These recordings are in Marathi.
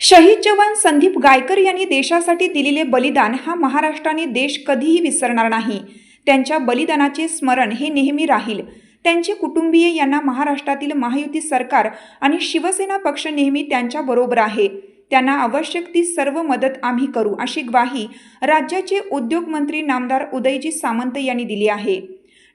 शहीद जवान संदीप गायकर यांनी देशासाठी दिलेले बलिदान हा महाराष्ट्राने देश कधीही विसरणार नाही. त्यांच्या बलिदानाचे स्मरण हे नेहमी राहील. त्यांचे कुटुंबीय यांना महाराष्ट्रातील महायुती सरकार आणि शिवसेना पक्ष नेहमी त्यांच्याबरोबर आहे. त्यांना आवश्यक ती सर्व मदत आम्ही करू अशी ग्वाही राज्याचे उद्योगमंत्री नामदार उदयजी सामंत यांनी दिली आहे.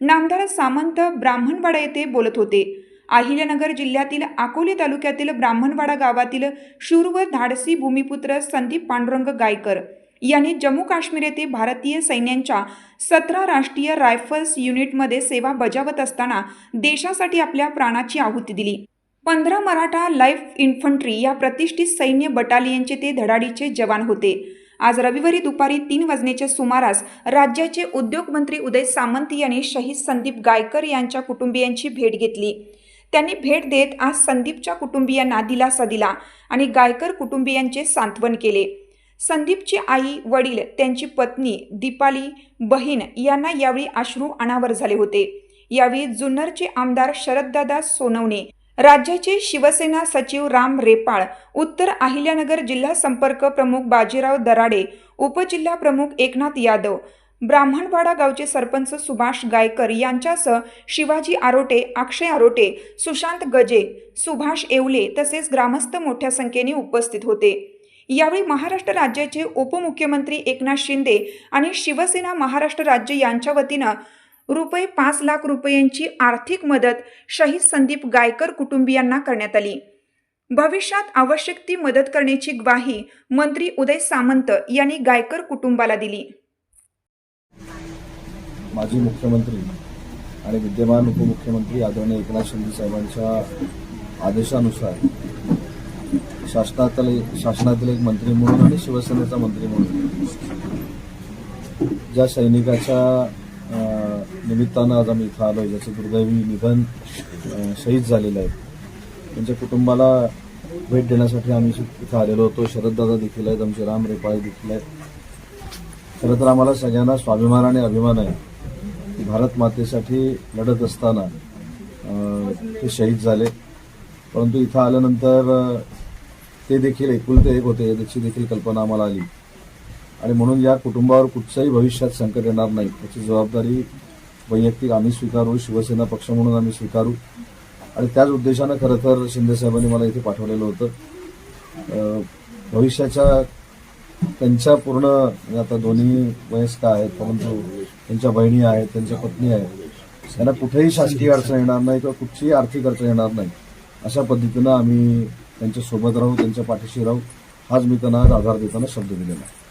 नामदार सामंत ब्राह्मणवाडा येथे बोलत होते. अहिल्यानगर जिल्ह्यातील अकोले तालुक्यातील ब्राह्मणवाडा गावातील शूर व धाडसी भूमिपुत्र संदीप पांडुरंग गायकर यांनी जम्मू काश्मीर येथे भारतीय सैन्यांच्या सतरा राष्ट्रीय रायफल्स युनिटमध्ये सेवा बजावत असताना देशासाठी आपल्या प्राणाची आहुती दिली. पंधरा मराठा लाईफ इन्फंट्री या प्रतिष्ठित सैन्य बटालियनचे ते धडाडीचे जवान होते. आज रविवारी दुपारी तीन वाजण्याच्या सुमारास राज्याचे उद्योगमंत्री उदय सामंत यांनी शहीद संदीप गायकर यांच्या कुटुंबियांची भेट घेतली. त्यांनी भेट देत आज संदीपच्या कुटुंबियांना दिलासा दिला आणि गायकर कुटुंबियांचे सांत्वन केले. संदीपची आई वडील त्यांची पत्नी दीपाली बहीण यांना यावेळी अश्रू अनावर झाले होते. यावेळी जुन्नरचे आमदार शरददादा सोनवणे राज्याचे शिवसेना सचिव राम रेपाळ उत्तर अहिल्यानगर जिल्हा संपर्क प्रमुख बाजीराव दराडे उपजिल्हा प्रमुख एकनाथ यादव ब्राह्मणवाडा गावचे सरपंच सुभाष गायकर यांच्यासह शिवाजी आरोटे अक्षय आरोटे सुशांत गजे सुभाष येवले तसेच ग्रामस्थ मोठ्या संख्येने उपस्थित होते. यावेळी महाराष्ट्र राज्याचे उपमुख्यमंत्री एकनाथ शिंदे आणि शिवसेना महाराष्ट्र राज्य यांच्या वतीनं रुपये पाच लाख रुपयांची आर्थिक मदत शहीद संदीप गायकर कुटुंबियांना करण्यात आली. भविष्यात आवश्यक ती मदत करण्याची ग्वाही मंत्री उदय सामंत यांनी गायकर कुटुंबाला दिली. माजी मुख्यमंत्री आणि विद्यमान उपमुख्यमंत्री आदरणीय एकनाथ शिंदे साहेबांच्या आदेशानुसार शासनातील शासनातील एक मंत्री म्हणून आणि शिवसेनेचा मंत्री म्हणून ज्या सैनिकाच्या निमित्तानं आज आम्ही इथं आलो ज्याचं दुर्दैवी निधन शहीद झालेलं आहे त्यांच्या कुटुंबाला भेट देण्यासाठी आम्ही इथं आलेलो होतो. शरददादा देखील आहेत आमचे राम रेपाळे देखील आहेत. खरं तर आम्हाला सगळ्यांना स्वाभिमान आणि अभिमान आहे. भारत मातेसाठी लढत असताना ते शहीद झाले. परंतु इथं आल्यानंतर ते देखील एकुलते एक होते. याची देखील कल्पना आम्हाला आली. आणि म्हणून या कुटुंबावर कुठच्याही भविष्यात संकट येणार नाही. याची जबाबदारी वैयक्तिक आम्ही स्वीकारू शिवसेना पक्ष म्हणून आम्ही स्वीकारू. आणि त्याच उद्देशानं खरं तर शिंदेसाहेबांनी मला इथे पाठवलेलं होतं. भविष्याच्या त्यांच्या पूर्ण आता दोन्ही वयस्क आहेत परंतु त्यांच्या बहिणी आहेत त्यांच्या पत्नी आहेत. त्यांना कुठेही शासकीय अडचण येणार नाही किंवा कुठचीही आर्थिक अडचण येणार नाही. अशा पद्धतीनं आम्ही त्यांच्यासोबत राहू त्यांच्या पाठीशी राहू. हाच मी त्यांना आज आधार देताना शब्द दिलेला आहे.